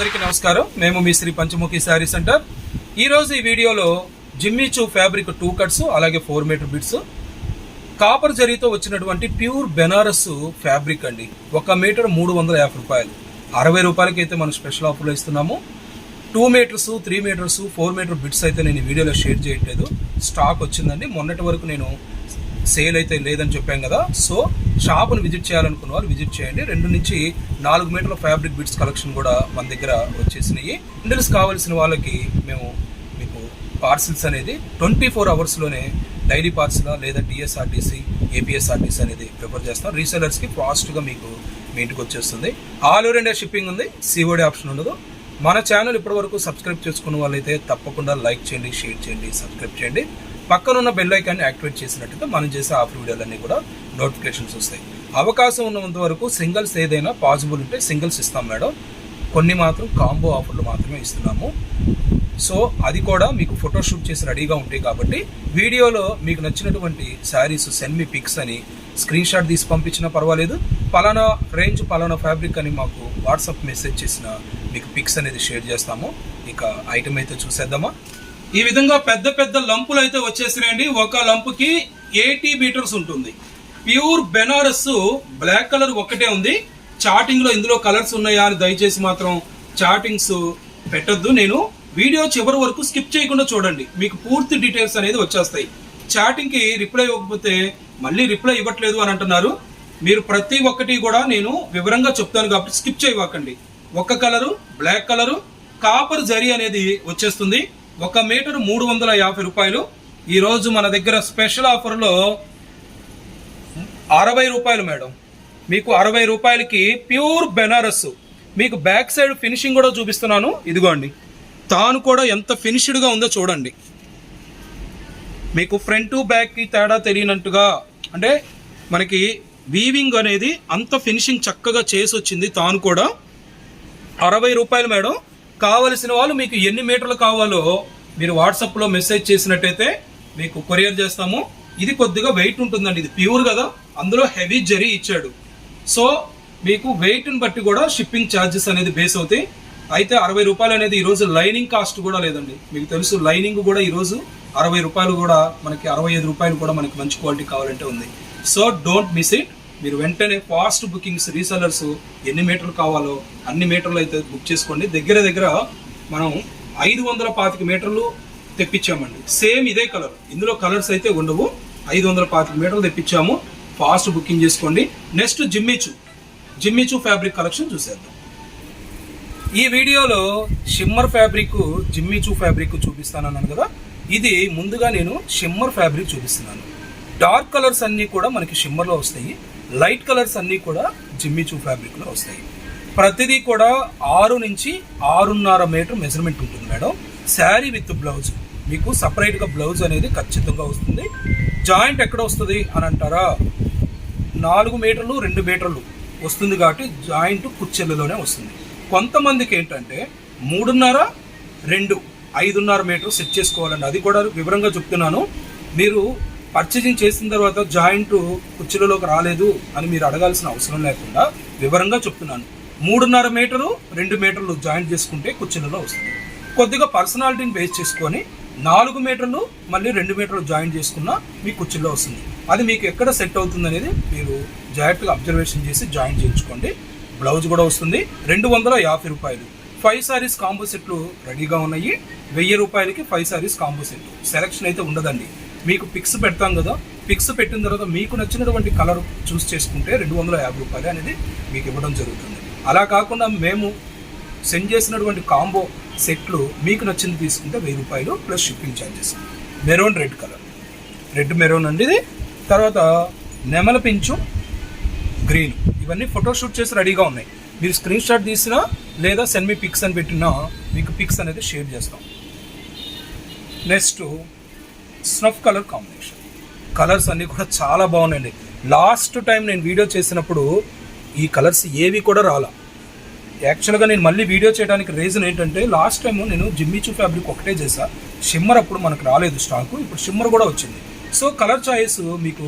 అందరికీ నమస్కారం. మేము మీ శ్రీ పంచముఖి శారీ సెంటర్. ఈ రోజు ఈ వీడియోలో Jimmy Choo fabric two cuts అలాగే ఫోర్ మీటర్ బిట్స్. కాపర్ జరీతో వచ్చినటువంటి ప్యూర్ బెనారస్ ఫ్యాబ్రిక్ అండి. ఒక మీటర్ మూడు వందల యాభై రూపాయలు. అరవై రూపాయలకి అయితే మనం స్పెషల్ ఆఫర్లో ఇస్తున్నాము. Two metres three metres four metre bits అయితే నేను ఈ వీడియోలో షేర్ చేయట్లేదు. స్టాక్ వచ్చిందండి. మొన్నటి వరకు నేను సేల్ అయితే లేదని చెప్పాం కదా. సో షాపును విజిట్ చేయాలనుకున్న వాళ్ళు విజిట్ చేయండి. రెండు నుంచి నాలుగు మీటర్ల ఫ్యాబ్రిక్ బిట్స్ కలెక్షన్ కూడా మన దగ్గర వచ్చేసినాయి. ఇండల్స్ కావాల్సిన వాళ్ళకి మేము మీకు పార్సిల్స్ అనేది ట్వంటీ ఫోర్ అవర్స్లోనే డైలీ పార్సిల్ లేదా టీఎస్ఆర్టీసీ ఏపీఎస్ఆర్టీసీ అనేది ప్రిఫర్ చేస్తాం. రీసెలర్స్కి ఫాస్ట్గా మీకు మీ ఇంటికి వచ్చేస్తుంది. ఆల్ ఓవర్ ఇండియా షిప్పింగ్ ఉంది. సిఓడి ఆప్షన్ ఉండదు. మన ఛానల్ ఇప్పటివరకు సబ్స్క్రైబ్ చేసుకున్న వాళ్ళైతే తప్పకుండా లైక్ చేయండి షేర్ చేయండి సబ్స్క్రైబ్ చేయండి. పక్కనున్న బెల్ ఐకాన్ని యాక్టివేట్ చేసినట్టుగా మనం చేసే ఆఫర్ వీడియోలన్నీ కూడా నోటిఫికేషన్స్ వస్తాయి. అవకాశం ఉన్నంత వరకు సింగిల్స్ ఏదైనా పాసిబుల్ ఉంటే సింగిల్స్ ఇస్తాం మేడం. కొన్ని మాత్రం కాంబో ఆఫర్లు మాత్రమే ఇస్తున్నాము. సో అది కూడా మీకు ఫోటో షూట్ చేసి రెడీగా ఉంటాయి కాబట్టి వీడియోలో మీకు నచ్చినటువంటి శారీస్ సెండ్ మీ పిక్స్ అని స్క్రీన్ షాట్ తీసి పంపించినా పర్వాలేదు. పలానా రేంజ్ పలానా ఫ్యాబ్రిక్ అని మాకు వాట్సాప్ మెసేజ్ చేసిన మీకు పిక్స్ అనేది షేర్ చేస్తాము. ఇక ఐటమ్ అయితే చూసేద్దామా? ఈ విధంగా పెద్ద పెద్ద లంపులు అయితే వచ్చేసినాయండి. ఒక లంపుకి ఎయిటీ మీటర్స్ ఉంటుంది. ప్యూర్ బెనారస్ బ్లాక్ కలర్ ఒక్కటే ఉంది. చాటింగ్లో ఇందులో కలర్స్ ఉన్నాయా అని దయచేసి మాత్రం చాటింగ్స్ పెట్టద్దు. నేను వీడియో చివరి వరకు స్కిప్ చేయకుండా చూడండి. మీకు పూర్తి డీటెయిల్స్ అనేది వచ్చేస్తాయి. చాటింగ్కి రిప్లై ఇవ్వకపోతే మళ్ళీ రిప్లై ఇవ్వట్లేదు అని అంటున్నారు. మీరు ప్రతి ఒక్కటి కూడా నేను వివరంగా చెప్తాను కాబట్టి స్కిప్ చేయవాకండి. ఒక colour black colour copper zari అనేది వచ్చేస్తుంది. ఒక మీటర్ మూడు వందల యాభై రూపాయలు. ఈరోజు మన దగ్గర స్పెషల్ ఆఫర్లో అరవై రూపాయలు మేడం. మీకు అరవై రూపాయలకి ప్యూర్ బెనారస్. మీకు బ్యాక్ సైడ్ ఫినిషింగ్ కూడా చూపిస్తున్నాను. ఇదిగోండి. తాను కూడా ఎంత ఫినిష్డ్గా ఉందో చూడండి. మీకు ఫ్రంట్ బ్యాక్కి తేడా తెలియనట్టుగా అంటే మనకి వీవింగ్ అనేది అంత ఫినిషింగ్ చక్కగా చేసి వచ్చింది తాను కూడా. అరవై రూపాయలు మేడం. కావలసిన వాళ్ళు మీకు ఎన్ని మీటర్లు కావాలో మీరు వాట్సాప్లో మెసేజ్ చేసినట్టయితే మీకు కొరియర్ చేస్తాము. ఇది కొద్దిగా వెయిట్ ఉంటుందండి. ఇది ప్యూర్ కదా. అందులో హెవీ జరీ ఇచ్చాడు. సో మీకు వెయిట్ని బట్టి కూడా షిప్పింగ్ ఛార్జెస్ అనేది బేస్ అవుతాయి. అయితే అరవై రూపాయలు అనేది ఈరోజు లైనింగ్ కాస్ట్ కూడా లేదండి. మీకు తెలుసు లైనింగ్ కూడా ఈరోజు అరవై రూపాయలు కూడా మనకి అరవై ఐదు రూపాయలు కూడా మనకి మంచి క్వాలిటీ కావాలంటే ఉంది. సో డోంట్ మిస్ ఇట్ మీరు వెంటనే ఫాస్ట్ బుకింగ్స్ రీసెలర్స్ ఎన్ని మీటర్లు కావాలో అన్ని మీటర్లు అయితే బుక్ చేసుకోండి. దగ్గర దగ్గర మనం ఐదు వందల పాతిక మీటర్లు తెప్పించామండి. సేమ్ ఇదే కలర్. ఇందులో కలర్స్ అయితే ఉండవు. ఐదు వందల పాతిక మీటర్లు తెప్పించాము. ఫాస్ట్ బుకింగ్ చేసుకోండి. Next Jimmy Choo. Jimmy Choo fabric collection చూసేద్దాం. ఈ వీడియోలో shimmer fabric Jimmy Choo fabric చూపిస్తానన్నాను కదా. ఇది ముందుగా నేను షిమ్మర్ ఫ్యాబ్రిక్ చూపిస్తున్నాను. డార్క్ కలర్స్ అన్నీ కూడా మనకి షిమ్మర్లో వస్తాయి. లైట్ కలర్స్ అన్నీ కూడా జిమ్మిచూ ఫ్యాబ్రిక్లో వస్తాయి. ప్రతిదీ కూడా ఆరు నుంచి ఆరున్నర మీటర్ మెజర్మెంట్ ఉంటుంది మేడం. Sari with blouse. మీకు సపరేట్గా బ్లౌజ్ అనేది ఖచ్చితంగా వస్తుంది. జాయింట్ ఎక్కడ వస్తుంది అని అంటారా? నాలుగు మీటర్లు రెండు మీటర్లు వస్తుంది కాబట్టి జాయింట్ కుచ్చెల్లోనే వస్తుంది. కొంతమందికి ఏంటంటే మూడున్నర రెండు ఐదున్నర మీటర్ సెట్ చేసుకోవాలండి అది కూడా వివరంగా చెప్తున్నాను. మీరు పర్చేజింగ్ చేసిన తర్వాత జాయింట్ కుర్చీలలోకి రాలేదు అని మీరు అడగాల్సిన అవసరం లేకుండా వివరంగా చెప్తున్నాను. మూడున్నర మీటరు రెండు మీటర్లు జాయింట్ చేసుకుంటే కుర్చీలలో వస్తుంది. కొద్దిగా పర్సనాలిటీని బేస్ చేసుకొని నాలుగు మీటర్లు మళ్ళీ రెండు మీటర్లు జాయింట్ చేసుకున్నా మీ కుర్చీలో వస్తుంది. అది మీకు ఎక్కడ సెట్ అవుతుంది అనేది మీరు జాగ్రత్తగా అబ్జర్వేషన్ చేసి జాయింట్ చేయించుకోండి. బ్లౌజ్ కూడా వస్తుంది. రెండు వందల యాభై రూపాయలు. ఫైవ్ సారీస్ కాంబో సెట్లు రెడీగా ఉన్నాయి. వెయ్యి రూపాయలకి five saris combo set selection అయితే ఉండదండి. మీకు పిక్స్ పెడతాం కదా. పిక్స్ పెట్టిన తర్వాత మీకు నచ్చినటువంటి కలర్ చూస్ చేసుకుంటే రెండు వందల యాభై రూపాయలు అనేది మీకు ఇవ్వడం జరుగుతుంది. అలా కాకుండా మేము సెండ్ చేసినటువంటి కాంబో సెట్లు మీకు నచ్చింది తీసుకుంటే వెయ్యి రూపాయలు plus shipping charges maroon red colour. Red maroon అండి ఇది. తర్వాత నెమల పించు గ్రీన్. ఇవన్నీ ఫోటో షూట్ చేసి రెడీగా ఉన్నాయి. మీరు స్క్రీన్ షాట్ తీసినా లేదా సెన్మీ మీ పిక్స్ అని పెట్టినా మీకు పిక్స్ అనేది షేర్ చేస్తాం. Next snuff colour combination colours అన్నీ కూడా చాలా బాగున్నాయండి. లాస్ట్ టైం నేను వీడియో చేసినప్పుడు ఈ కలర్స్ ఏవి కూడా రాలా. యాక్చువల్గా నేను మళ్ళీ వీడియో చేయడానికి రీజన్ ఏంటంటే లాస్ట్ టైం నేను జిమ్మిచూ ఫ్యాబ్రిక్ ఒకటే చేశా. షిమ్మర్ అప్పుడు మనకు రాలేదు స్టాకు ఇప్పుడు షిమ్మర్ కూడా వచ్చింది. సో కలర్ చాయిస్ మీకు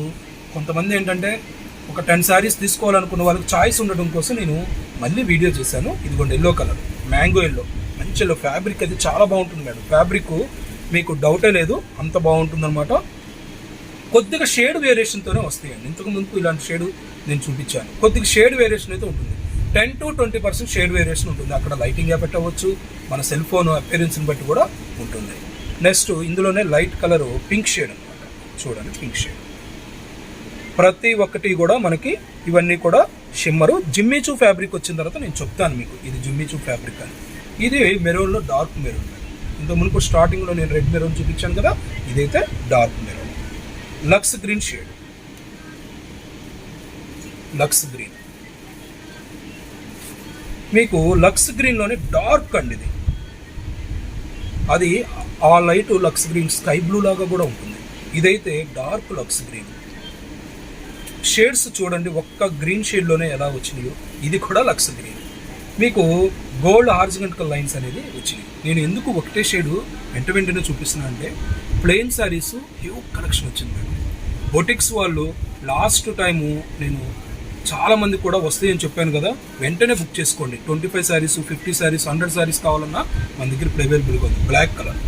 కొంతమంది ఏంటంటే ఒక టెన్ శారీస్ తీసుకోవాలనుకున్న వాళ్ళకి చాయిస్ ఉండడం కోసం నేను మళ్ళీ వీడియో చేశాను. ఇదిగోండి ఎల్లో కలర్ మ్యాంగో ఎల్లో మంచి ఎల్లో ఫ్యాబ్రిక్ అది చాలా బాగుంటుంది మేడం. ఫ్యాబ్రిక్ మీకు డౌటే లేదు అంత బాగుంటుందన్నమాట. కొద్దిగా షేడ్ వేరియేషన్తోనే వస్తాయండి. ఇంతకు ముందు ఇలాంటి షేడ్ నేను చూపించాను. కొద్దిగా షేడ్ వేరియేషన్ అయితే ఉంటుంది. Ten to twenty percent shade variation ఉంటుంది. అక్కడ లైటింగ్ పెట్టవచ్చు మన సెల్ ఫోన్ అపీరెన్స్ని బట్టి కూడా ఉంటుంది. నెక్స్ట్ ఇందులోనే లైట్ కలర్ పింక్ షేడ్ అనమాట చూడండి పింక్ షేడ్ ప్రతి ఒక్కటి కూడా మనకి ఇవన్నీ కూడా షిమ్మరు జిమ్మిచూ ఫ్యాబ్రిక్ వచ్చిన తర్వాత నేను చెప్తాను మీకు ఇది జిమ్మిచూ ఫ్యాబ్రిక్ అని. ఇది మెరూన్లో డార్క్ మెరూన్. ఇంత మునుపు స్టార్టింగ్లో నేను రెడ్ మెరూన్ చూపించాను కదా ఇదైతే dark maroon. Lux green shade. Lux green. మీకు లక్స్ గ్రీన్లోనే డార్క్ అండి ఇది. అది ఆ light lux green sky blue లాగా కూడా ఉంటుంది. ఇదైతే డార్క్ లక్స్ గ్రీన్. షేడ్స్ చూడండి ఒక్క గ్రీన్ షేడ్లోనే ఎలా వచ్చినాయో. ఇది కూడా లక్స్ గ్రీన్. మీకు గోల్డ్ హార్జిగంటల్ లైన్స్ అనేది వచ్చినాయి. నేను ఎందుకు ఒకటే షేడు వెంట వెంటనే చూపిస్తున్నా అంటే ప్లెయిన్ శారీస్ హ్యూ కలెక్షన్ వచ్చింది బొటిక్స్ వాళ్ళు లాస్ట్ టైము నేను చాలామంది కూడా వస్తాయని చెప్పాను కదా వెంటనే బుక్ చేసుకోండి. Twenty five saris fifty saris hundred saris కావాలన్నా మన దగ్గర ఇప్పుడు అవైలబుల్గా ఉంది. Black colour.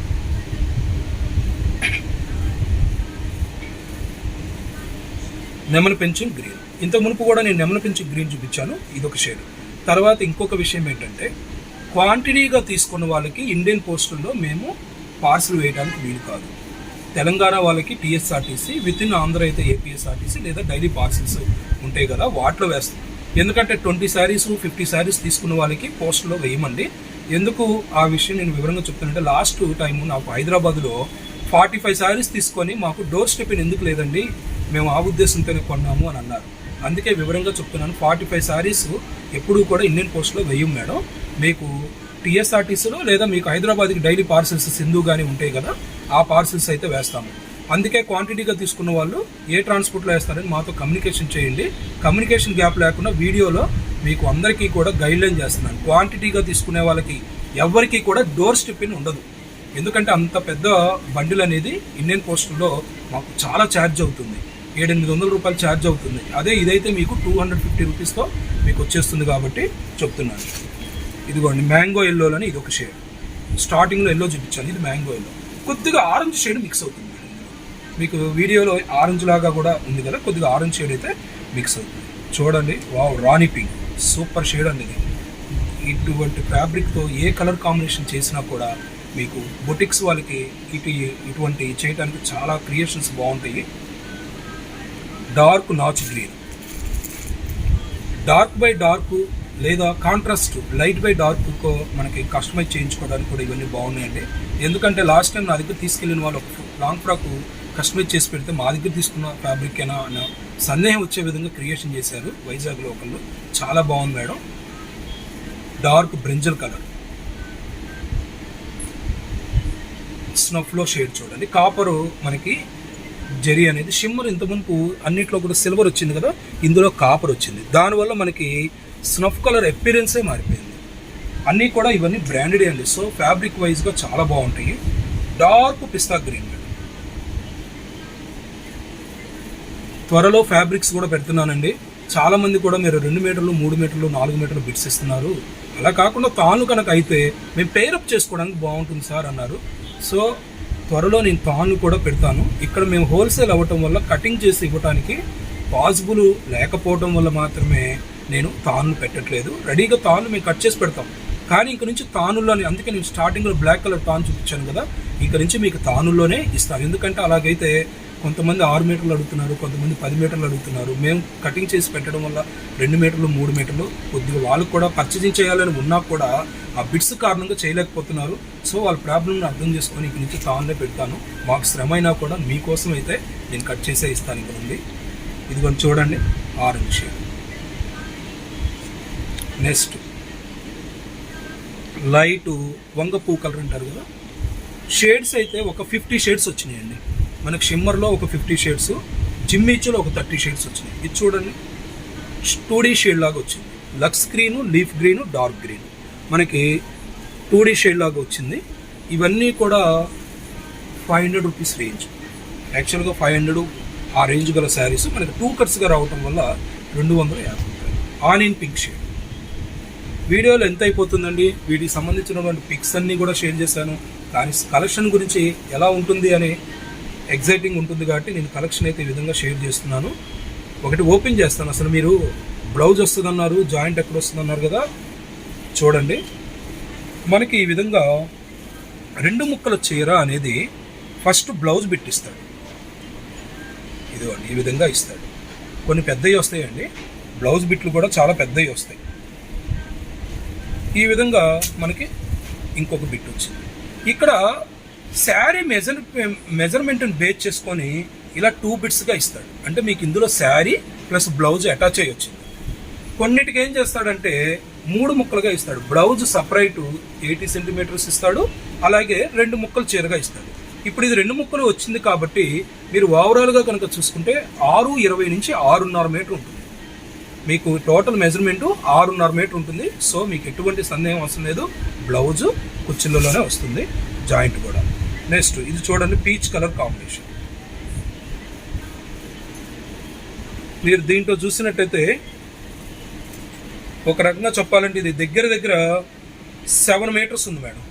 నెమల పెంచిన గ్రీన్. ఇంత మునుపు కూడా నేను నెమల పెంచిన గ్రీన్ చూపించాను. ఇది ఒక షేడ్. తర్వాత ఇంకొక విషయం ఏంటంటే క్వాంటిటీగా తీసుకున్న వాళ్ళకి ఇండియన్ పోస్టుల్లో మేము పార్సల్ వేయడానికి వీలు కాదు. తెలంగాణ వాళ్ళకి టీఎస్ఆర్టీసీ విత్ ఇన్ ఆంధ్ర అయితే ఏపీఎస్ఆర్టీసీ లేదా డైలీ పార్సల్స్ ఉంటాయి కదా వాటిలో వేస్తాం. ఎందుకంటే ట్వంటీ శారీస్ ఫిఫ్టీ శారీస్ తీసుకున్న వాళ్ళకి పోస్టులో వేయమండి. ఎందుకు ఆ విషయం నేను వివరంగా చెప్తానంటే లాస్ట్ టైం నాకు హైదరాబాద్లో ఫార్టీ ఫైవ్ శారీస్ తీసుకొని మాకు డోర్ స్టెప్ ఎందుకు లేదండి? మేము ఆ ఉద్దేశంతోనే కొన్నాము అని అన్నారు. అందుకే వివరంగా చెప్తున్నాను. ఫార్టీ ఫైవ్ శారీస్ ఎప్పుడూ కూడా ఇండియన్ పోస్ట్లో వెయ్యం మేడం. మీకు టీఎస్ఆర్టీసీలో లేదా మీకు హైదరాబాద్కి డైలీ పార్సిల్స్ సింధు కానీ ఉంటాయి కదా ఆ పార్సిల్స్ అయితే వేస్తాము. అందుకే క్వాంటిటీగా తీసుకున్న వాళ్ళు ఏ ట్రాన్స్పోర్ట్లో వేస్తారని మాతో కమ్యూనికేషన్ చేయండి. కమ్యూనికేషన్ గ్యాప్ లేకుండా వీడియోలో మీకు అందరికీ కూడా గైడ్లైన్ చేస్తున్నాను. క్వాంటిటీగా తీసుకునే వాళ్ళకి ఎవరికీ కూడా డోర్ స్టిప్పింగ్ ఉండదు. ఎందుకంటే అంత పెద్ద బండిల్ అనేది ఇండియన్ పోస్టుల్లో మాకు చాలా ఛార్జ్ అవుతుంది. ఏడెనిమిది వందల రూపాయలు ఛార్జ్ అవుతుంది. అదే ఇదైతే మీకు టూ హండ్రెడ్ ఫిఫ్టీ రూపీస్తో మీకు వచ్చేస్తుంది కాబట్టి చెప్తున్నాను. ఇదిగోండి మ్యాంగో ఎల్లోలని ఇది ఒక షేడ్ స్టార్టింగ్లో ఎల్లో చూపించాను ఇది మ్యాంగో ఎల్లో కొద్దిగా ఆరెంజ్ షేడ్ మిక్స్ అవుతుంది. మీకు వీడియోలో ఆరెంజ్ లాగా కూడా ఉంది కదా కొద్దిగా ఆరెంజ్ షేడ్ అయితే మిక్స్ అవుతుంది. చూడండి wow rani pink super shade అండి ఇది. ఇటువంటి ఫ్యాబ్రిక్తో ఏ కలర్ కాంబినేషన్ చేసినా కూడా మీకు బొటిక్స్ వాళ్ళకి ఇటు ఇటువంటి చేయడానికి చాలా క్రియేషన్స్ బాగుంటాయి. డార్క్ నాచ్ గ్రీన్. డార్క్ బై డార్క్ లేదా కాంట్రాస్ట్ లైట్ బై డార్క్ మనకి కస్టమైజ్ చేయించుకోవడానికి కూడా ఇవన్నీ బాగున్నాయండి. ఎందుకంటే లాస్ట్ టైం నా దగ్గర తీసుకెళ్ళిన వాళ్ళు ఒక లాంగ్ ఫ్రాక్ కస్టమైజ్ చేసి పెడితే మా దగ్గర తీసుకున్న ఫ్యాబ్రిక్ అయినా అన్న సందేహం వచ్చే విధంగా క్రియేషన్ చేశారు వైజాగ్లో ఒకళ్ళు చాలా బాగుంది madam. Dark brinjal colour. స్నఫ్లో shade చూడండి. కాపరు మనకి జెరీ అనేది షిమ్మర్ ఇంత అన్నిట్లో కూడా సిల్వర్ వచ్చింది కదా ఇందులో కాపర్ వచ్చింది. దానివల్ల మనకి స్నఫ్ కలర్ అపీరెన్సే మారిపోయింది. అన్నీ కూడా ఇవన్నీ బ్రాండెడ్ అండి. సో ఫ్యాబ్రిక్ వైజ్గా చాలా బాగుంటాయి. డార్క్ పిస్తా గ్రీన్ త్వరలో ఫ్యాబ్రిక్స్ కూడా పెడుతున్నానండి. చాలా మంది కూడా మీరు రెండు మీటర్లు మూడు మీటర్లు నాలుగు మీటర్లు బిట్స్ ఇస్తున్నారు. అలా కాకుండా తాను కనుక అయితే మేము పేరప్ చేసుకోవడానికి బాగుంటుంది సార్ అన్నారు. సో త్వరలో నేను తాను కూడా పెడతాను. ఇక్కడ మేము హోల్సేల్ అవ్వటం వల్ల కటింగ్ చేసి ఇవ్వటానికి పాసిబుల్ లేకపోవడం వల్ల మాత్రమే నేను తాను పెట్టట్లేదు. రెడీగా తాను మేము కట్ చేసి పెడతాం. కానీ ఇంక నుంచి తానుల్లోనే అందుకే నేను స్టార్టింగ్లో బ్లాక్ కలర్ తాను చూపించాను కదా ఇంక నుంచి మీకు తానుల్లోనే ఇస్తాను. ఎందుకంటే అలాగైతే కొంతమంది ఆరు మీటర్లు అడుగుతున్నారు కొంతమంది పది మీటర్లు అడుగుతున్నారు. మేము కటింగ్ చేసి పెట్టడం వల్ల రెండు మీటర్లు మూడు మీటర్లు కొద్దిగా వాళ్ళు కూడా పర్చేజింగ్ చేయాలని ఉన్నా కూడా ఆ బిట్స్ కారణంగా చేయలేకపోతున్నారు. సో వాళ్ళ ప్రాబ్లమ్ని అర్థం చేసుకొని ఇక్కడి నుంచి తానులే పెడతాను. మాకు శ్రమ అయినా కూడా మీకోసం అయితే నేను కట్ చేసే ఇస్తాను ఇక్కడ ఉంది. ఇది కొంచెం చూడండి ఆరెంజ్ షేడ్ నెక్స్ట్ లైట్ వంగ పూ కలర్ అంటారు కదా? షేడ్స్ అయితే ఒక ఫిఫ్టీ షేడ్స్ వచ్చినాయండి. మనకి షిమ్మర్లో ఒక ఫిఫ్టీ షేడ్స్ జిమ్మిచ్లో ఒక థర్టీ షేడ్స్ వచ్చినాయి. ఇది చూడండి. టూ డీ షేడ్ లాగా వచ్చింది. Lux green leaf green dark green. మనకి టూ డీ షేడ్ లాగా వచ్చింది. ఇవన్నీ కూడా ఫైవ్ హండ్రెడ్ రూపీస్ రేంజ్. యాక్చువల్గా ఫైవ్ హండ్రెడ్ ఆ రేంజ్ గల శారీస్ మనకి టూ కట్స్గా రావటం వల్ల రెండు వందల యాభై రూపాయలు. Onion pink shade. వీడియోలో ఎంత అయిపోతుందండి? వీటికి సంబంధించినటువంటి పిక్స్ అన్నీ కూడా షేర్ చేశాను. కానీ కలెక్షన్ గురించి ఎలా ఉంటుంది అని ఎగ్జైటింగ్ ఉంటుంది కాబట్టి నేను కలెక్షన్ అయితే ఈ విధంగా షేర్ చేస్తున్నాను. ఒకటి ఓపెన్ చేస్తాను. అసలు మీరు బ్లౌజ్ వస్తుందన్నారు జాయింట్ ఎక్కడ వస్తుందన్నారు కదా చూడండి. మనకి ఈ విధంగా రెండు ముక్కల చీర అనేది ఫస్ట్ బ్లౌజ్ బిట్టిస్తాడు ఇదిగోండి ఈ విధంగా ఇస్తాడు. కొన్ని పెద్దవి వస్తాయండి. బ్లౌజ్ బిట్లు కూడా చాలా పెద్దవి వస్తాయి. ఈ విధంగా మనకి ఇంకొక బిట్ వచ్చింది. ఇక్కడ శారీ మెజర్ మెజర్మెంట్ని బేస్ చేసుకొని ఇలా టూ బిట్స్గా ఇస్తాడు. అంటే మీకు ఇందులో శారీ ప్లస్ బ్లౌజ్ అటాచ్ అయ్యి వచ్చింది కొన్నిటికి ఏం చేస్తాడంటే మూడు ముక్కలుగా ఇస్తాడు. బ్లౌజ్ సపరేటు ఎయిటీ సెంటీమీటర్స్ ఇస్తాడు. అలాగే రెండు ముక్కలు చీరగా ఇస్తాడు. ఇప్పుడు ఇది రెండు ముక్కలు వచ్చింది కాబట్టి మీరు ఓవరాల్గా కనుక చూసుకుంటే ఆరు ఇరవై నుంచి ఆరున్నర మీటర్ ఉంటుంది. మీకు టోటల్ మెజర్మెంటు ఆరున్నర మీటర్ ఉంటుంది. సో మీకు ఎటువంటి సందేహం అవసరం లేదు. బ్లౌజ్ కుర్చీలలోనే వస్తుంది. జాయింట్ కూడా. నెక్స్ట్ ఇది చూడండి పీచ్ కలర్ కాంబినేషన్ మీరు దీంట్లో చూసినట్టయితే ఒక రకంగా చెప్పాలంటే ఇది దగ్గర దగ్గర సెవెన్ మీటర్స్ ఉంది మేడం.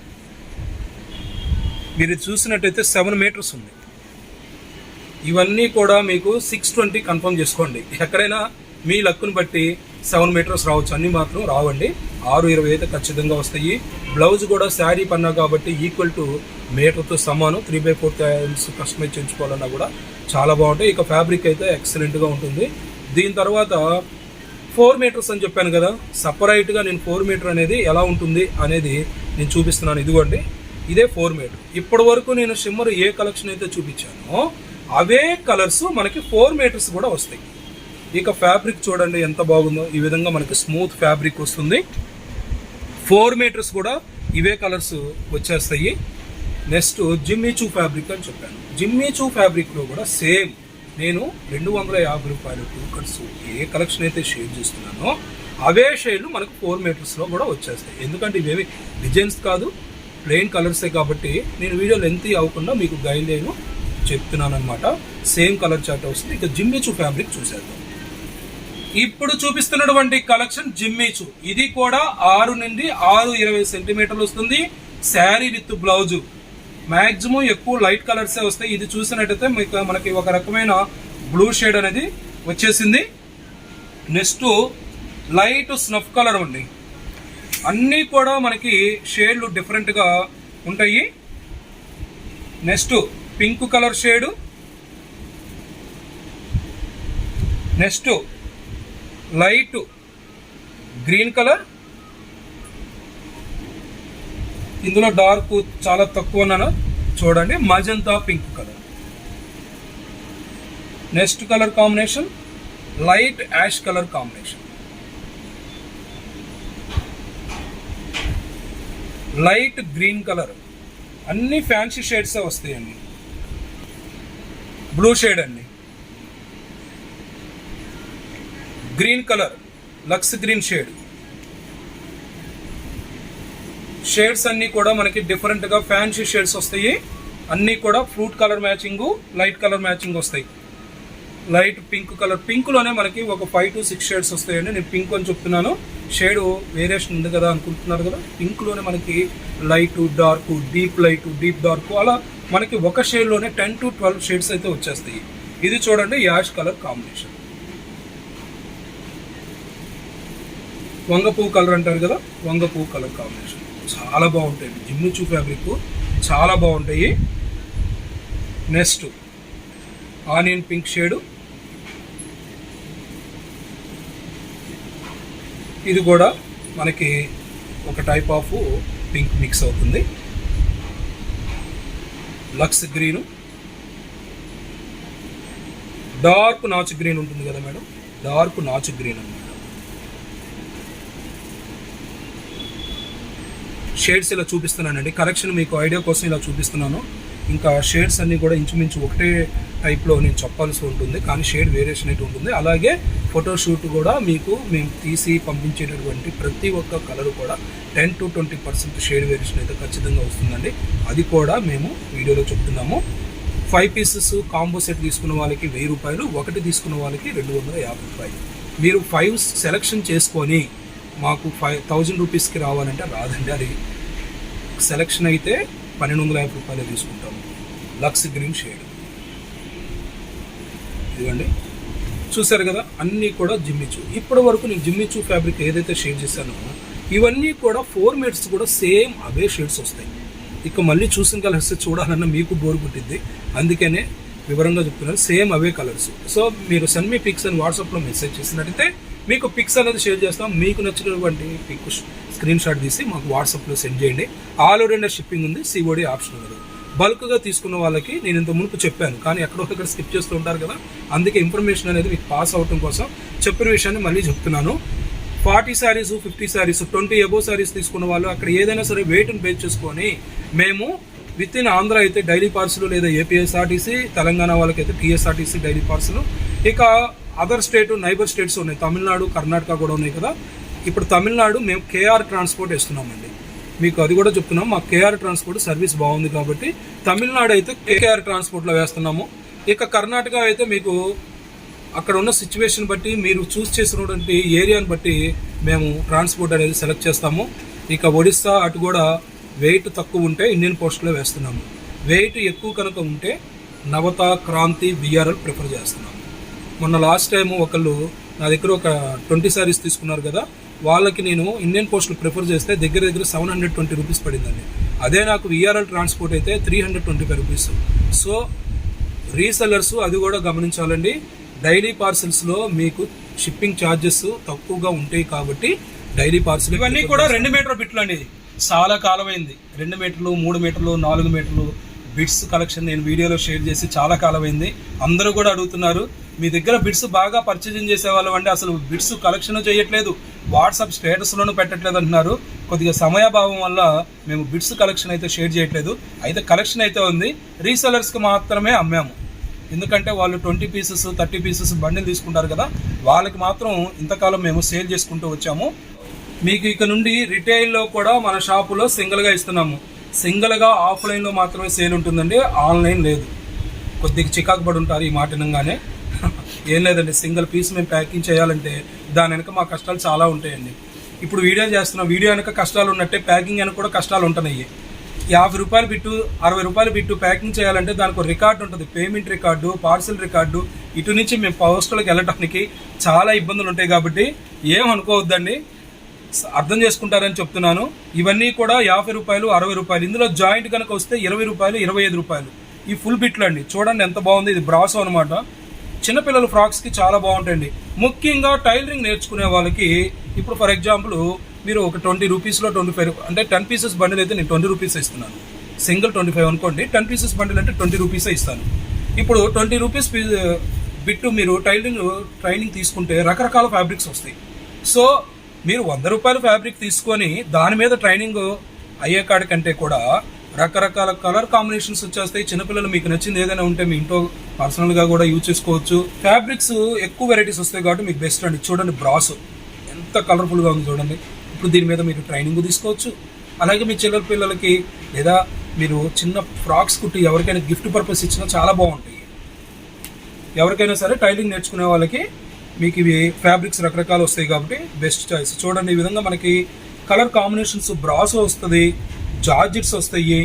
మీరు చూసినట్టయితే సెవెన్ మీటర్స్ ఉంది. ఇవన్నీ కూడా మీకు సిక్స్ ట్వంటీ కన్ఫర్మ్ చేసుకోండి. ఎక్కడైనా మీ లక్కును బట్టి సెవెన్ మీటర్స్ రావచ్చు. అన్నీ మాత్రం రావండి. ఆరు ఇరవై అయితే ఖచ్చితంగా వస్తాయి. బ్లౌజ్ కూడా శారీ పన్నా కాబట్టి ఈక్వల్ టు మీటర్తో సమానం. త్రీ బై ఫోర్ క్యాన్స్ కస్టమైజ్ చేయించుకోవాలన్నా కూడా చాలా బాగుంటాయి. ఇక ఫ్యాబ్రిక్ అయితే ఎక్సలెంట్గా ఉంటుంది. దీని తర్వాత ఫోర్ మీటర్స్ అని చెప్పాను కదా. సపరేట్గా నేను ఫోర్ మీటర్ అనేది ఎలా ఉంటుంది అనేది నేను చూపిస్తున్నాను. ఇదిగోండి. ఇదే ఫోర్ మీటర్ ఇప్పటి వరకు నేను షిమ్మర్ ఏ కలెక్షన్ అయితే చూపించానో అవే కలర్స్ మనకి ఫోర్ మీటర్స్ కూడా వస్తాయి. ఇక ఫ్యాబ్రిక్ చూడండి ఎంత బాగుందో. ఈ విధంగా మనకి స్మూత్ ఫ్యాబ్రిక్ వస్తుంది. ఫోర్ మీటర్స్ కూడా ఇవే కలర్స్ వచ్చేస్తాయి. నెక్స్ట్ జిమ్మీచూ ఫ్యాబ్రిక్ అని చెప్పాను. జిమ్మీచూ ఫ్యాబ్రిక్లో కూడా సేమ్ నేను రెండు వందల యాభై రూపాయలు టూ కట్స్ ఏ కలెక్షన్ అయితే షేర్ చేస్తున్నానో అవే షేడ్లు మనకు ఫోర్ మీటర్స్లో కూడా వచ్చేస్తాయి. ఎందుకంటే ఇవేవి డిజైన్స్ కాదు ప్లెయిన్ కలర్సే కాబట్టి నేను వీడియో లెంత్ అవ్వకుండా మీకు గైడ్ లైన్ చెప్తున్నాను అనమాట సేమ్ కలర్ చార్ట్ వస్తుంది. ఇక జిమ్మిచు ఫ్యాబ్రిక్ చూసేద్దాం. ఇప్పుడు చూపిస్తున్నటువంటి కలెక్షన్ జిమ్మీచు ఇది కూడా ఆరు నుండి ఆరు ఇరవై సెంటీమీటర్లు వస్తుంది. Sari with blouse. మ్యాక్సిమం ఎక్కువ లైట్ కలర్సే వస్తాయి. ఇది చూసినట్టయితే మీకు మనకి ఒక రకమైన బ్లూ షేడ్ అనేది వచ్చేసింది. నెక్స్ట్ లైట్ స్నఫ్ కలర్ ఉంది అన్నీ కూడా మనకి షేడ్లు డిఫరెంట్గా ఉంటాయి. Next pink colour shade. Next light green colour. ఇందులో డార్క్ చాలా తక్కువ ఉన్నాను. చూడండి magenta pink colour. Next colour combination light ash colour combination. Light green colour. అన్ని ఫ్యాన్సీ షేడ్సే వస్తాయండి. బ్లూ షేడ్ అండి. Green colour lux green shade. Shades అన్ని కూడా మనకి డిఫరెంట్గా ఫ్యాన్సీ షేడ్స్ వస్తాయి. అన్ని కూడా fruit colour matching light colour matching వస్తాయి. లైట్ పింక్ కలర్ పింక్లోనే మనకి ఒక ఫైవ్ టు సిక్స్ షేడ్స్ వస్తాయండి. నేను పింక్ అని చెప్తున్నాను. షేడ్ వేరియేషన్ ఉంది కదా అనుకుంటున్నారు కదా? పింక్లోనే మనకి light dark deep light deep dark అలా మనకి ఒక షేడ్లోనే టెన్ టు ట్వెల్వ్ షేడ్స్ అయితే వచ్చేస్తాయి. ఇది చూడండి యాష్ కలర్ కాంబినేషన్. వంగపూ కలర్ అంటారు కదా? వంగ కలర్ కాంబినేషన్. చాలా బాగుంటాయి. జిమ్మిచూ ఫ్యాబ్రిక్ చాలా బాగుంటాయి. నెక్స్ట్. Onion pink shade. ఇది కూడా మనకి ఒక టైప్ ఆఫ్ పింక్ మిక్స్ అవుతుంది. Lux green. డార్క్ నాచు గ్రీన్ ఉంటుంది కదా మేడం? డార్క్ నాచ్ గ్రీన్ అన్నమాట. షేడ్స్ ఇలా చూపిస్తున్నానండి. కరెక్షన్ మీకు ఐడియా కోసం ఇలా చూపిస్తున్నాను. ఇంకా షేడ్స్ అన్నీ కూడా ఇంచుమించు ఒకటే టైప్లో నేను చెప్పాల్సి ఉంటుంది. కానీ షేడ్ వేరియేషన్ అయితే ఉంటుంది. అలాగే ఫోటోషూట్ కూడా మీకు మేము తీసి పంపించేటటువంటి ప్రతి ఒక్క కలర్ కూడా ten to twenty percent shade variation అయితే ఖచ్చితంగా వస్తుందండి. అది కూడా మేము వీడియోలో చెప్తున్నాము. ఫైవ్ పీసెస్ కాంబో సెట్ తీసుకున్న వాళ్ళకి వెయ్యి రూపాయలు ఒకటి తీసుకున్న వాళ్ళకి రెండు వందల యాభై రూపాయలు. మీరు ఫైవ్ సెలెక్షన్ చేసుకొని మాకు ఫైవ్ థౌజండ్ రూపీస్కి రావాలంటే రాదండి. అది సెలక్షన్ అయితే పన్నెండు వందల యాభై రూపాయలు తీసుకుంటాము. లక్స్ గ్రీన్ షేడ్ ఇదిగోండి. చూసారు కదా అన్నీ కూడా జిమ్మిచూ. ఇప్పటి వరకు నేను జిమ్మిచూ ఫ్యాబ్రిక్ ఏదైతే షేడ్ చేశానో ఇవన్నీ కూడా ఫోర్ మేట్స్ కూడా సేమ్ అవే షేడ్స్ వస్తాయి. ఇక మళ్ళీ చూసిన కలర్స్ చూడాలన్నా మీకు బోర్ పుట్టింది అందుకనే వివరంగా చెప్తున్నాను సేమ్ అవే కలర్స్ సో మీరు సెండ్ మీ పిక్స్ అని వాట్సాప్లో మెసేజ్ చేసినట్టయితే మీకు పిక్స్ అనేది షేర్ చేస్తాం. మీకు నచ్చినటువంటి పిక్ స్క్రీన్ షాట్ తీసి మాకు వాట్సాప్లో సెండ్ చేయండి. ఆల్ ఓవర్ ఇండియా షిప్పింగ్ ఉంది. సిఓడి ఆప్షన్ ఉంది. బల్క్గా తీసుకున్న వాళ్ళకి నేను ఇంత మునుపు చెప్పాను. కానీ ఎక్కడో ఇక్కడ స్కిప్ చేస్తూ ఉంటారు కదా. అందుకే ఇన్ఫర్మేషన్ అనేది మీకు పాస్ అవటం కోసం చెప్పిన విషయాన్ని మళ్ళీ చెప్తున్నాను. Forty saris fifty saris twenty above saris తీసుకున్న వాళ్ళు అక్కడ ఏదైనా సరే వెయిట్ని బేస్ చేసుకొని మేము విత్ ఇన్ ఆంధ్ర అయితే డైలీ పార్సల్ లేదా ఏపీఎస్ఆర్టీసీ తెలంగాణ వాళ్ళకైతే టీఎస్ఆర్టీసీ డైలీ పార్సల్ ఇక అదర్ స్టేట్ నైబర్ స్టేట్స్ ఉన్నాయి. తమిళనాడు కర్ణాటక కూడా ఉన్నాయి కదా. ఇప్పుడు తమిళనాడు మేము కేఆర్ ట్రాన్స్పోర్ట్ ఇస్తున్నామండి మీకు అది కూడా చెప్తున్నాం. మా కేఆర్ ట్రాన్స్పోర్ట్ సర్వీస్ బాగుంది కాబట్టి తమిళనాడు అయితే కేఆర్ ట్రాన్స్పోర్ట్లో వేస్తున్నాము. ఇక కర్ణాటక అయితే మీకు అక్కడ ఉన్న సిచ్యువేషన్ బట్టి మీరు చూస్ చేసినటువంటి ఏరియాని బట్టి మేము ట్రాన్స్పోర్ట్ అనేది సెలెక్ట్ చేస్తాము. ఇక ఒడిస్సా అటు కూడా వెయిట్ తక్కువ ఉంటే ఇండియన్ పోస్ట్లో వేస్తున్నాము. వెయిట్ ఎక్కువ కనుక ఉంటే నవత క్రాంతి విఆర్ఎల్ ప్రిఫర్ చేస్తున్నాము. మొన్న లాస్ట్ టైం ఒకళ్ళు నా దగ్గర ఒక ట్వంటీ సారీస్ తీసుకున్నారు కదా వాళ్ళకి నేను ఇండియన్ పోస్టులు ప్రిఫర్ చేస్తే దగ్గర దగ్గర సెవెన్ హండ్రెడ్ ట్వంటీ రూపీస్ పడిందండి. అదే నాకు విఆర్ఎల్ ట్రాన్స్పోర్ట్ అయితే three hundred twenty five rupees so resellers అది కూడా గమనించాలండి. డైలీ పార్సల్స్లో మీకు షిప్పింగ్ ఛార్జెస్ తక్కువగా ఉంటాయి కాబట్టి డైలీ పార్సల్ ఇవన్నీ కూడా రెండు మీటర్ బిట్లు అండి చాలా కాలమైంది. రెండు మీటర్లు మూడు మీటర్లు నాలుగు మీటర్లు బిట్స్ కలెక్షన్ నేను వీడియోలో షేర్ చేసి చాలా కాలమైంది. అందరూ కూడా అడుగుతున్నారు మీ దగ్గర బిట్స్ బాగా పర్చేజింగ్ చేసేవాళ్ళం అంటే అసలు బిట్స్ కలెక్షన్ చేయట్లేదు వాట్సాప్ స్టేటస్లోనూ పెట్టట్లేదు అంటున్నారు. కొద్దిగా సమయాభావం వల్ల మేము బిట్స్ కలెక్షన్ అయితే షేర్ చేయట్లేదు. అయితే కలెక్షన్ అయితే ఉంది రీసెలర్స్కి మాత్రమే అమ్మాము. ఎందుకంటే వాళ్ళు twenty pieces thirty pieces bundle తీసుకుంటారు కదా వాళ్ళకి మాత్రం ఇంతకాలం మేము సేల్ చేసుకుంటూ వచ్చాము. మీకు ఇక నుండి రిటైల్లో కూడా మన షాపులో సింగిల్గా ఇస్తున్నాము. సింగిల్గా ఆఫ్లైన్లో మాత్రమే సేల్ ఉంటుందండి. ఆన్లైన్ లేదు. కొద్దిగా చికాకు పడి ఉంటారు ఈ మాట వినంగానే. ఏం లేదండి సింగిల్ పీస్ మేము ప్యాకింగ్ చేయాలంటే దాని వెనక మా కష్టాలు చాలా ఉంటాయండి. ఇప్పుడు వీడియో చేస్తున్నాం. వీడియో వెనక కష్టాలు ఉన్నట్టే ప్యాకింగ్ వెనక కూడా కష్టాలు ఉంటున్నాయి. యాభై రూపాయలు బిట్టు అరవై రూపాయలు బిట్టు ప్యాకింగ్ చేయాలంటే దానికి ఒక రికార్డు ఉంటుంది. పేమెంట్ రికార్డు పార్సిల్ రికార్డు ఇటు నుంచి మేము పోస్టులకు వెళ్ళటానికి చాలా ఇబ్బందులు ఉంటాయి కాబట్టి ఏం అనుకోవద్దండి. అర్థం చేసుకుంటారని చెప్తున్నాను. ఇవన్నీ కూడా యాభై రూపాయలు అరవై రూపాయలు. ఇందులో జాయింట్ కనుక వస్తే ఇరవై రూపాయలు ఇరవై ఐదు రూపాయలు. ఈ ఫుల్ బిట్లు అండి. చూడండి ఎంత బాగుంది. ఇది బ్రాసో అనమాట చిన్నపిల్లల ఫ్రాక్స్కి చాలా బాగుంటాయండి. ముఖ్యంగా టైలరింగ్ నేర్చుకునే వాళ్ళకి ఇప్పుడు ఫర్ ఎగ్జాంపుల్ మీరు ఒక ట్వంటీ రూపీస్లో ట్వంటీ ఫైవ్ అంటే టెన్ పీసెస్ బండిల్ అయితే నేను ట్వంటీ రూపీస్ ఇస్తున్నాను. సింగిల్ ట్వంటీ ఫైవ్ అనుకోండి టెన్ పీసెస్ బండిల్ అంటే ట్వంటీ రూపీసే ఇస్తాను. ఇప్పుడు ట్వంటీ రూపీస్ బిట్టు మీరు టైలరింగ్ ట్రైనింగ్ తీసుకుంటే రకరకాల ఫ్యాబ్రిక్స్ వస్తాయి. సో మీరు వంద రూపాయల ఫ్యాబ్రిక్ తీసుకొని దాని మీద ట్రైనింగ్ అయ్యే కాడి కంటే కూడా రకరకాల కలర్ కాంబినేషన్స్ వచ్చేస్తాయి. చిన్నపిల్లలు మీకు నచ్చింది ఏదైనా ఉంటే మీ ఇంట్లో పర్సనల్గా కూడా యూజ్ చేసుకోవచ్చు. ఫ్యాబ్రిక్స్ ఎక్కువ వెరైటీస్ వస్తాయి కాబట్టి మీకు బెస్ట్ అండి. చూడండి బ్రాస్ ఎంత కలర్ఫుల్గా ఉంది చూడండి. ఇప్పుడు దీని మీద మీరు ట్రైనింగ్ తీసుకోవచ్చు. అలాగే మీ చిల్లర పిల్లలకి లేదా మీరు చిన్న ఫ్రాక్స్ కుట్టి ఎవరికైనా గిఫ్ట్ పర్పస్ ఇచ్చినా చాలా బాగుంటాయి. ఎవరికైనా సరే టైలింగ్ నేర్చుకునే వాళ్ళకి మీకు ఇవి ఫ్యాబ్రిక్స్ రకరకాలు వస్తాయి కాబట్టి బెస్ట్ చాయిస్. చూడండి ఈ విధంగా మనకి కలర్ కాంబినేషన్స్ బ్రాస్ వస్తుంది జార్జిట్స్ వస్తాయి.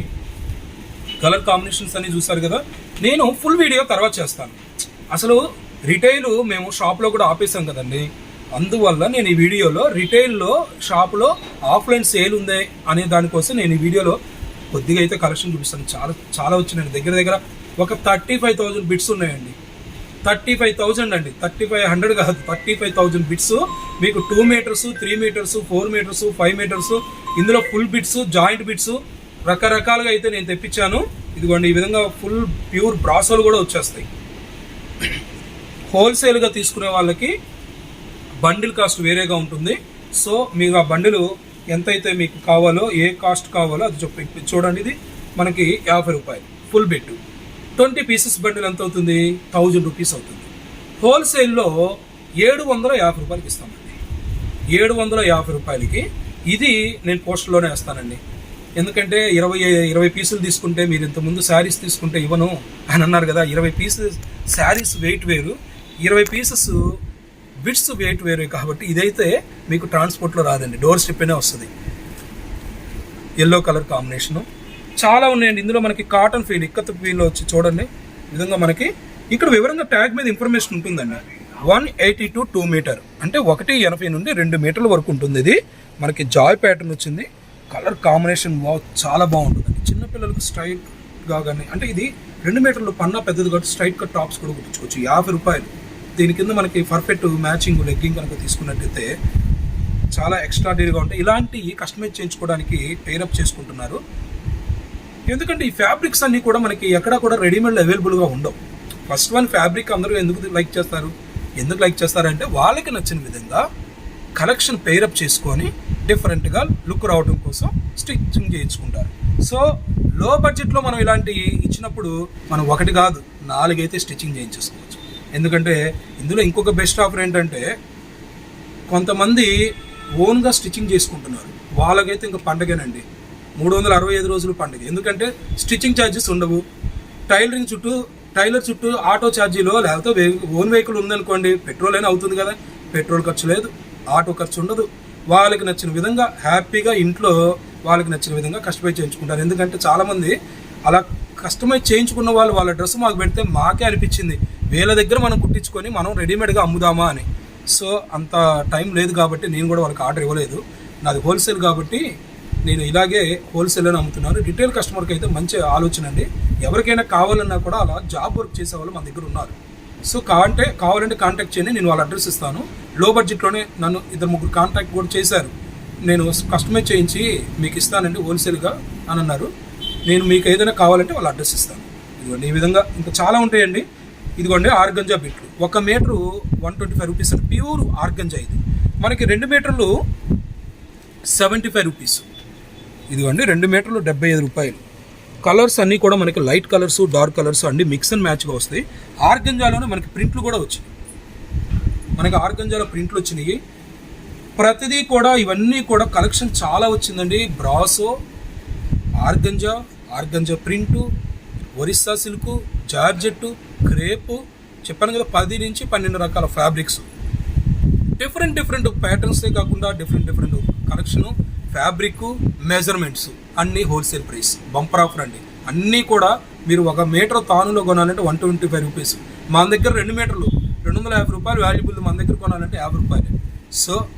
కలర్ కాంబినేషన్స్ అన్ని చూసారు కదా? నేను ఫుల్ వీడియో తర్వాత చేస్తాను. అసలు రిటైల్ మేము షాప్లో కూడా ఆపేసాం కదండి. అందువల్ల నేను ఈ వీడియోలో రిటైల్లో షాప్లో ఆఫ్లైన్ సేల్ ఉంది అనే దానికోసం నేను ఈ వీడియోలో కొద్దిగా అయితే కలెక్షన్ చూపిస్తాను. చాలా చాలా వచ్చినాయండి దగ్గర దగ్గర ఒక థర్టీ ఫైవ్ థౌజండ్ బిట్స్ ఉన్నాయండి. థర్టీ ఫైవ్ థౌజండ్ అండి. థర్టీ ఫైవ్ హండ్రెడ్ కాదు థర్టీ ఫైవ్ థౌజండ్ బిట్స్. మీకు two metres three metres four metres five metres ఇందులో ఫుల్ బిట్స్ జాయింట్ బిట్స్ రకరకాలుగా అయితే నేను తెప్పించాను. ఇదిగోండి ఈ విధంగా ఫుల్ ప్యూర్ బ్రాసోలు కూడా వచ్చేస్తాయి. హోల్సేల్గా తీసుకునే వాళ్ళకి బండిల్ కాస్ట్ వేరేగా ఉంటుంది. సో మీరు ఆ బండిలు ఎంతైతే మీకు కావాలో ఏ కాస్ట్ కావాలో అది చెప్పి చూడండి. ఇది మనకి యాభై రూపాయలు full bit twenty pieces bundle ఎంత అవుతుంది? థౌజండ్ రూపీస్ అవుతుంది. హోల్సేల్లో ఏడు వందల యాభై రూపాయలకి ఇస్తామండి. ఏడు వందల యాభై రూపాయలకి. ఇది నేను పోస్టర్లోనే వేస్తానండి. ఎందుకంటే ఇరవై ఇరవై పీసులు తీసుకుంటే మీరు ఇంతకుముందు శారీస్ తీసుకుంటే ఇవ్వను అని అన్నారు కదా ఇరవై పీసెస్ శారీస్ వెయిట్ వేరు. ఇరవై పీసెస్ బిట్స్ వెయిట్ వేరు కాబట్టి ఇదైతే మీకు ట్రాన్స్పోర్ట్లో రాదండి. డోర్ స్టెప్నే వస్తుంది. ఎల్లో కలర్ కాంబినేషను చాలా ఉన్నాయండి. ఇందులో మనకి కాటన్ ఫీల్ ఇక్కత్ ఫీల్ వచ్చి చూడండి. విధంగా మనకి ఇక్కడ వివరంగా ట్యాగ్ మీద ఇన్ఫర్మేషన్ ఉంటుందండి. One eighty to two metre అంటే ఒకటి ఎనభై నుండి రెండు మీటర్ల వరకు ఉంటుంది ఇది. మనకి జాయ్ ప్యాటర్న్ వచ్చింది. కలర్ కాంబినేషన్ చాలా బాగుంటుందండి. చిన్నపిల్లలకు స్ట్రైట్గా కానీ అంటే ఇది రెండు మీటర్లు పన్నా పెద్దది కాబట్టి స్ట్రైట్ కట్ టాప్స్ కూడా కుట్టించుకోవచ్చు. యాభై రూపాయలు. దీని కింద మనకి పర్ఫెక్ట్ మ్యాచింగ్ లెగ్గింగ్ కనుక తీసుకున్నట్టయితే చాలా ఎక్స్ట్రాడనరీగా ఉంటాయి. ఇలాంటి కస్టమైజ్ చేయించుకోవడానికి పేరప్ చేసుకుంటున్నారు. ఎందుకంటే ఈ ఫ్యాబ్రిక్స్ అన్నీ కూడా మనకి ఎక్కడ కూడా రెడీమేడ్ అవైలబుల్గా ఉండవు. ఫస్ట్ వన్ ఫ్యాబ్రిక్ అందరూ ఎందుకు లైక్ చేస్తారు? ఎందుకు లైక్ చేస్తారంటే వాళ్ళకి నచ్చిన విధంగా కలెక్షన్ పేరప్ చేసుకొని డిఫరెంట్గా లుక్ రావడం కోసం స్టిచ్చింగ్ చేయించుకుంటారు. సో లో బడ్జెట్లో మనం ఇలాంటి ఇచ్చినప్పుడు మనం ఒకటి కాదు నాలుగైతే స్టిచ్చింగ్ చేయించేసుకోవచ్చు. ఎందుకంటే ఇందులో ఇంకొక బెస్ట్ ఆఫర్ ఏంటంటే కొంతమంది ఓన్గా స్టిచ్చింగ్ చేసుకుంటున్నారు. వాళ్ళకైతే ఇంకా పండగేనండి. మూడు వందల అరవై ఐదు రోజులు పండుగ. ఎందుకంటే స్టిచ్చింగ్ ఛార్జెస్ ఉండవు. టైలరింగ్ చుట్టూ టైలర్ చుట్టూ ఆటో ఛార్జీలో లేకపోతే వే- ఓన్ వెహికల్ ఉందనుకోండి పెట్రోల్ అయినా అవుతుంది కదా. పెట్రోల్ ఖర్చు లేదు ఆటో ఖర్చు ఉండదు. వాళ్ళకి నచ్చిన విధంగా హ్యాపీగా ఇంట్లో వాళ్ళకి నచ్చిన విధంగా కస్టమైజ్ చేయించుకుంటారు. ఎందుకంటే చాలామంది అలా కస్టమైజ్ చేయించుకున్న వాళ్ళు వాళ్ళ డ్రెస్ మాకు పెడితే మాకే అనిపించింది. వీళ్ళ దగ్గర మనం కుట్టించుకొని మనం రెడీమేడ్గా అమ్ముదామా అని. సో అంత టైం లేదు కాబట్టి నేను కూడా వాళ్ళకి ఆర్డర్ ఇవ్వలేదు. నాది హోల్సేల్ కాబట్టి నేను ఇలాగే హోల్సేల్ అమ్ముతున్నాను. రిటైల్ కస్టమర్కి అయితే మంచి ఆలోచన అండి. ఎవరికైనా కావాలన్నా కూడా అలా జాబ్ వర్క్ చేసే వాళ్ళు మన దగ్గర ఉన్నారు. సో కాంటే కావాలంటే కాంటాక్ట్ చేయండి నేను వాళ్ళ అడ్రస్ ఇస్తాను. లో బడ్జెట్లోనే నన్ను ఇద్దరు ముగ్గురు కాంటాక్ట్ కూడా చేశారు. నేను కస్టమైజ్ చేయించి మీకు ఇస్తానండి హోల్సేల్గా అని అన్నారు. నేను మీకు ఏదైనా కావాలంటే వాళ్ళ అడ్రస్ ఇస్తాను. ఇదిగోండి ఈ విధంగా ఇంకా చాలా ఉంటాయండి. ఇదిగోండి ఆర్గంజా బిట్లు. ఒక metre one twenty five rupees pure organza ఇది. మనకి రెండు మీటర్లు సెవెంటీ ఫైవ్ రూపీస్. ఇదిగోండి రెండు మీటర్లు డెబ్బై ఐదు రూపాయలు. కలర్స్ అన్నీ కూడా మనకి లైట్ కలర్స్ డార్క్ కలర్స్ అన్ని మిక్స్ అండ్ మ్యాచ్గా వస్తాయి. ఆర్గంజాలోనే మనకి ప్రింట్లు కూడా వచ్చినాయి. మనకి ఆర్గంజాలో ప్రింట్లు వచ్చినాయి. ప్రతిదీ కూడా ఇవన్నీ కూడా కలెక్షన్ చాలా వచ్చిందండి. Brasso organza organza print Orissa silk georgette crepe చెప్పాను కదా పది నుంచి పన్నెండు రకాల ఫ్యాబ్రిక్స్ డిఫరెంట్ డిఫరెంట్ ప్యాటర్న్సే కాకుండా different different collection fabric measurements అన్నీ హోల్సేల్ ప్రైస్ బంపర్ ఆఫర్ అండి. అన్నీ కూడా మీరు ఒక మీటర్ తానులో కొనాలంటే వన్ ట్వంటీ ఫైవ్ రూపీస్ మన దగ్గర రెండు మీటర్లు రెండు వందల యాభై రూపాయలు వాల్యుబుల్ మన దగ్గర కొనాలంటే యాభై రూపాయలు. సో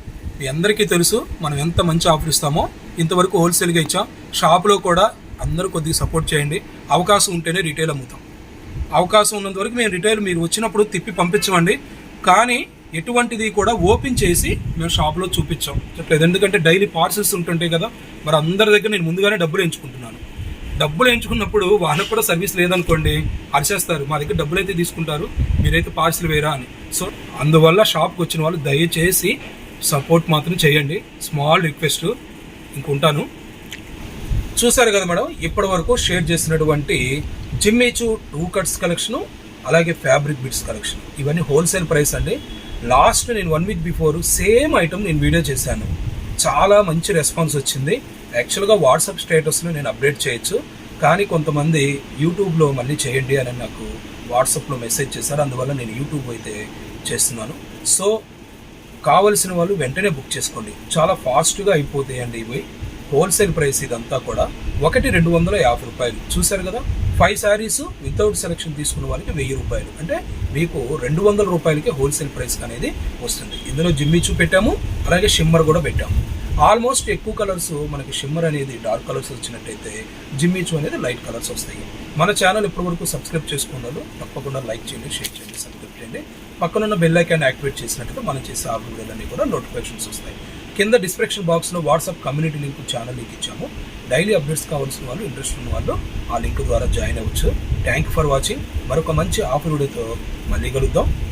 మీ అందరికీ తెలుసు మనం ఎంత మంచి ఆఫర్ ఇస్తామో. ఇంతవరకు హోల్సేల్గా ఇచ్చాం. షాప్లో కూడా అందరూ కొద్దిగా సపోర్ట్ చేయండి. అవకాశం ఉంటేనే రీటైల్ అమ్ముతాం. అవకాశం ఉన్నంత వరకు మేము రిటైల్ మీరు వచ్చినప్పుడు తిప్పి పంపించమండి. కానీ ఎటువంటిది కూడా ఓపెన్ చేసి మేము షాప్లో చూపించాం. చెప్పలేదు. ఎందుకంటే డైలీ పార్సల్స్ ఉంటుంటాయి కదా మరి అందరి దగ్గర నేను ముందుగానే డబ్బులు ఎంచుకుంటున్నాను. డబ్బులు ఎంచుకున్నప్పుడు వాళ్ళకు కూడా సర్వీస్ లేదనుకోండి అరిచేస్తారు. మా దగ్గర డబ్బులు అయితే తీసుకుంటారు మీరైతే పార్సిల్ వేరా అని. సో అందువల్ల షాప్కి వచ్చిన వాళ్ళు దయచేసి సపోర్ట్ మాత్రం చేయండి. స్మాల్ రిక్వెస్ట్ ఇంకుంటాను చూసారు కదా మేడం ఇప్పటి వరకు షేర్ చేసినటువంటి Jimmy Choo two cuts collection అలాగే ఫ్యాబ్రిక్ బిట్స్ కలెక్షన్. ఇవన్నీ హోల్సేల్ ప్రైస్ అండి. లాస్ట్ నేను one week before same item నేను వీడియో చేశాను. చాలా మంచి రెస్పాన్స్ వచ్చింది. యాక్చువల్గా వాట్సాప్ స్టేటస్లో నేను అప్డేట్ చేయొచ్చు. కానీ కొంతమంది యూట్యూబ్లో మళ్ళీ చేయండి అని నాకు వాట్సాప్లో మెసేజ్ చేశారు. అందువల్ల నేను యూట్యూబ్ అయితే చేస్తున్నాను. సో కావలసిన వాళ్ళు వెంటనే బుక్ చేసుకోండి. చాలా ఫాస్ట్గా అయిపోతాయండి ఇవి. హోల్సేల్ ప్రైస్ ఇదంతా కూడా ఒకటి రెండు వందల యాభై రూపాయలు. చూశారు కదా? ఫైవ్ శారీస్ వితౌట్ సెలెక్షన్ తీసుకున్న వాళ్ళకి వెయ్యి రూపాయలు. అంటే మీకు రెండు వందల రూపాయలకి హోల్సేల్ ప్రైస్ అనేది వస్తుంది. ఇందులో జిమ్మిచూ పెట్టాము అలాగే షిమ్మర్ కూడా పెట్టాము. ఆల్మోస్ట్ ఎక్కువ కలర్స్ మనకి షిమ్మర్ అనేది డార్క్ కలర్స్ వచ్చినట్టయితే జిమ్మిచూ అనేది లైట్ కలర్స్ వస్తాయి. మన ఛానల్ ఇప్పటివరకు సబ్స్క్రైబ్ చేసుకున్నారు తప్పకుండా లైక్ చేయండి షేర్ చేయండి సబ్స్క్రైబ్ చేయండి. పక్కనున్న బెల్ ఐకాన్ యాక్టివేట్ చేసినట్టుగా మనం చేసే ఆ వీడియోలన్నీ కూడా నోటిఫికేషన్స్ వస్తాయి. కింద డిస్క్రిప్షన్ బాక్స్లో WhatsApp community link channel link ఇచ్చాము. డైలీ అప్డేట్స్ కావాల్సిన వాళ్ళు ఇంట్రెస్ట్ ఉన్న వాళ్ళు ఆ లింక్ ద్వారా జాయిన్ అవ్వచ్చు. Thank for watching. మరొక మంచి ఆఫర్ వీడియోతో మళ్ళీ కలుద్దాం.